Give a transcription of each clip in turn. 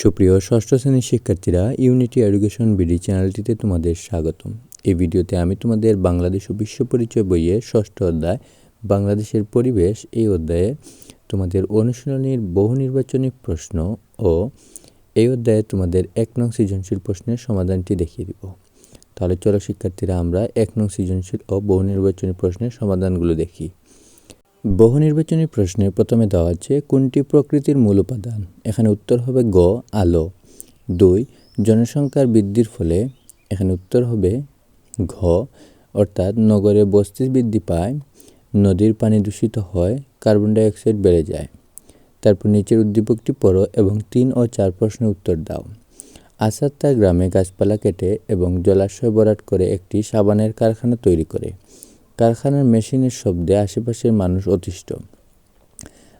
সুপ্রিয় ষষ্ঠ শ্রেণির শিক্ষার্থীরা ইউনিটি এডুকেশন বিডি চ্যানেলটিতে তোমাদের স্বাগতম। এই ভিডিওতে আমি তোমাদের বাংলাদেশ ও বিশ্ব পরিচয় বইয়ের ষষ্ঠ অধ্যায়, বাংলাদেশের পরিবেশ, এই অধ্যায়ে তোমাদের অনুশীলনীর বহু নির্বাচনী প্রশ্ন ও এই অধ্যায়ে তোমাদের এক নং সৃজনশীল প্রশ্নের সমাধানটি দেখিয়ে দিব। তাহলে চলো শিক্ষার্থীরা, আমরা এক নং সৃজনশীল ও বহু নির্বাচনী প্রশ্নের সমাধানগুলো দেখি। বহু নির্বাচনী প্রশ্নে প্রথমে দেওয়া আছে কোনটি প্রকৃতির মূল উপাদান? এখানে উত্তর হবে গ, আলো। দুই, জনসংখ্যার বৃদ্ধির ফলে, এখানে উত্তর হবে ঘ, অর্থাৎ নগরে বস্তি বৃদ্ধি পায়, নদীর পানি দূষিত হয়, কার্বন ডাইঅক্সাইড বেড়ে যায়। তারপর নিচের উদ্দীপকটি পড়ো এবং তিন ও চার প্রশ্নের উত্তর দাও। আসাদ তার গ্রামে গাছপালা কেটে এবং জলাশয় ভরাট করে একটি সাবানের কারখানা তৈরি করে। কারখানার মেশিনের শব্দে আশেপাশের মানুষ অতিষ্ঠ।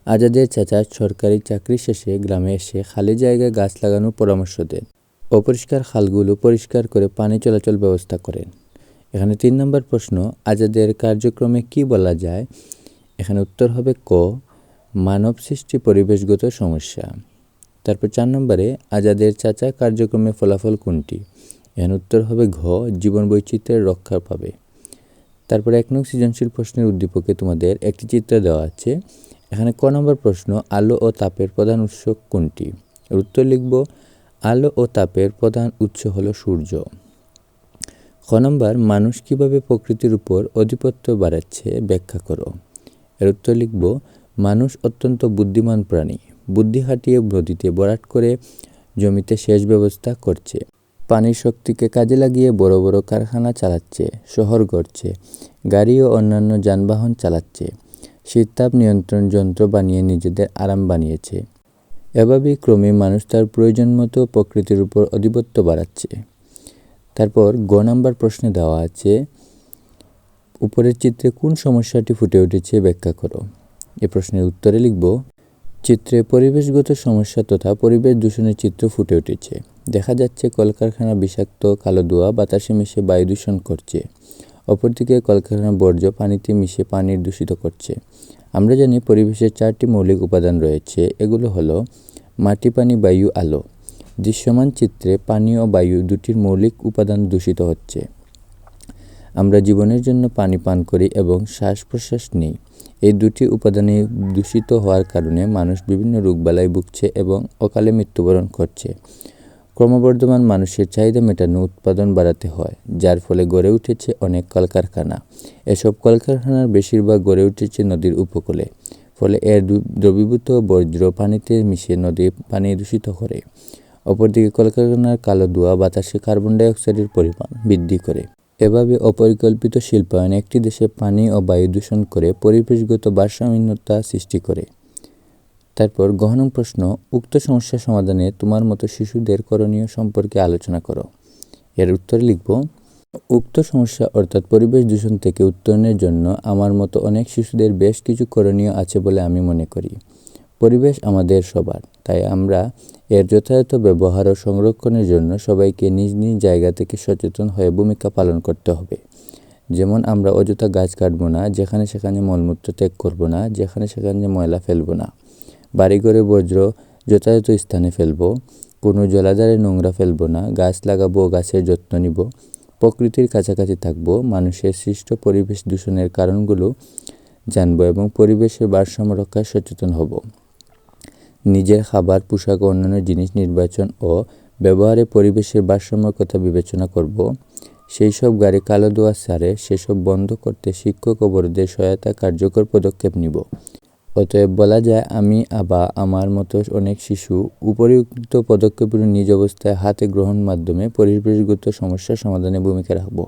আজাদের চাচা সরকারি চাকরি শেষে গ্রামে এসে খালি জায়গায় গাছ লাগানোর পরামর্শ দেন। অপরিষ্কার খালগুলো পরিষ্কার করে পানি চলাচল ব্যবস্থা করেন। এখানে তিন নম্বর প্রশ্ন, আজাদের কার্যক্রমে কি বলা যায়? এখানে উত্তর হবে ক, মানব সৃষ্টি পরিবেশগত সমস্যা। তারপর চার নম্বরে, আজাদের চাচা কার্যক্রমে ফলাফল কোনটি? এখানে উত্তর হবে ঘ, জীবন বৈচিত্র্যের রক্ষা পাবে। তারপরে এক নং সৃজনশীল প্রশ্নের উদ্দীপকে তোমাদের একটি চিত্র দেওয়া আছে। এখানে ক নম্বর প্রশ্ন, আলো ও তাপের প্রধান উৎস কোনটি? উত্তর লিখব, আলো ও তাপের প্রধান উৎস হলো সূর্য। খ নম্বর, মানুষ কীভাবে প্রকৃতির উপর আধিপত্য বাড়াচ্ছে ব্যাখ্যা করো। এর উত্তর লিখব, মানুষ অত্যন্ত বুদ্ধিমান প্রাণী। বুদ্ধি হাটিয়ে নদীতে বরাট করে জমিতে সেচ ব্যবস্থা করছে। পানির শক্তিকে কাজে লাগিয়ে বড় বড় কারখানা চালাচ্ছে, শহর গড়ছে, গাড়ি ও অন্যান্য যানবাহন চালাচ্ছে, শীততাপ নিয়ন্ত্রণ যন্ত্র বানিয়ে নিজেদের আরাম বানিয়েছে। এভাবেই ক্রমে মানুষ তার প্রয়োজন মতো প্রকৃতির উপর আধিপত্য বাড়াচ্ছে। তারপর গ নাম্বার প্রশ্নে দেওয়া আছে, উপরের চিত্রে কোন সমস্যাটি ফুটে উঠেছে ব্যাখ্যা করো। এ প্রশ্নের উত্তরে লিখব চিত্রে পরিবেশগত সমস্যা তথা পরিবেশ দূষণের চিত্র ফুটে উঠেছে। দেখা যাচ্ছে, কলকারখানা বিষাক্ত, কালো ধোঁয়া, বাতাসে মিশে বায়ু দূষণ করছে। অপরদিকে কলকারখানা বর্জ্য পানিতে মিশে পানি দূষিত করছে। আমরা জানি পরিবেশের চারটি মৌলিক উপাদান রয়েছে। এগুলো হলো মাটি, পানি, বায়ু, আলো। দৃশ্যমান চিত্রে পানি ও বায়ু দুটির মৌলিক উপাদান দূষিত হচ্ছে। আমরা জীবনের জন্য পানি পান করি এবং শ্বাস প্রশ্বাস নিই। এই দুটি উপাদানে দূষিত হওয়ার কারণে মানুষ বিভিন্ন রোগবালাই ভুগছে এবং অকালে মৃত্যুবরণ করছে। ক্রমবর্ধমান মানুষের চাহিদা মেটানো উৎপাদন বাড়াতে হয়, যার ফলে গড়ে উঠেছে অনেক কলকারখানা। এসব কলকারখানার বেশিরভাগ গড়ে উঠেছে নদীর উপকূলে, ফলে এর দ্রবীভূত বজ্র পানিতে মিশে নদীর পানি দূষিত করে। অপরদিকে কলকারখানার কালো ধোঁয়া বাতাসে কার্বন ডাইঅক্সাইডের পরিমাণ বৃদ্ধি করে। এভাবে অপরিকল্পিত শিল্পায়ন একটি দেশে পানি ও বায়ু দূষণ করে পরিবেশগত ভারসাম্যহীনতা সৃষ্টি করে। তারপর গহন প্রশ্ন, উক্ত সমস্যা সমাধানে তোমার মতো শিশুদের করণীয় সম্পর্কে আলোচনা করো। এর উত্তরে লিখব, উক্ত সমস্যা অর্থাৎ পরিবেশ দূষণ থেকে উত্তরণের জন্য আমার মতো অনেক শিশুদের বেশ কিছু করণীয় আছে বলে আমি মনে করি। পরিবেশ আমাদের সবার, তাই আমরা এর যথাযথ ব্যবহার ও সংরক্ষণের জন্য সবাইকে নিজ নিজ জায়গা থেকে সচেতন হয়ে ভূমিকা পালন করতে হবে। যেমন আমরা অযথা গাছ কাটবো না, যেখানে সেখানে মলমূত্র ত্যাগ করব না, যেখানে সেখানে ময়লা ফেলব না। বাড়িঘরে বজ্র যথাযথ স্থানে ফেলব, কোনো জলাধারে নোংরা ফেলব না, গাছ লাগাবো, গাছের যত্ন নিব, প্রকৃতির কাছাকাছি থাকব, মানুষের সৃষ্ট পরিবেশ দূষণের কারণগুলো জানব এবং পরিবেশের ভারসাম্য রক্ষায় সচেতন হব। নিজের খাবার, পোশাক ও অন্যান্য জিনিস নির্বাচন ও ব্যবহারে পরিবেশের ভারসাম্যর কথা বিবেচনা করব। সেই সব গাড়ি কালো দোয়া সারে সেসব বন্ধ করতে শিক্ষক বড়দের সহায়তা কার্যকর পদক্ষেপ নিব। অতএব বলা যায়, আমি আবা আমার মতো অনেক শিশু উপরিউক্ত পদক্ষেপগুলো নিজ অবস্থায় হাতে গ্রহণ মাধ্যমে পরিবেশগত সমস্যার সমাধানে ভূমিকা রাখব।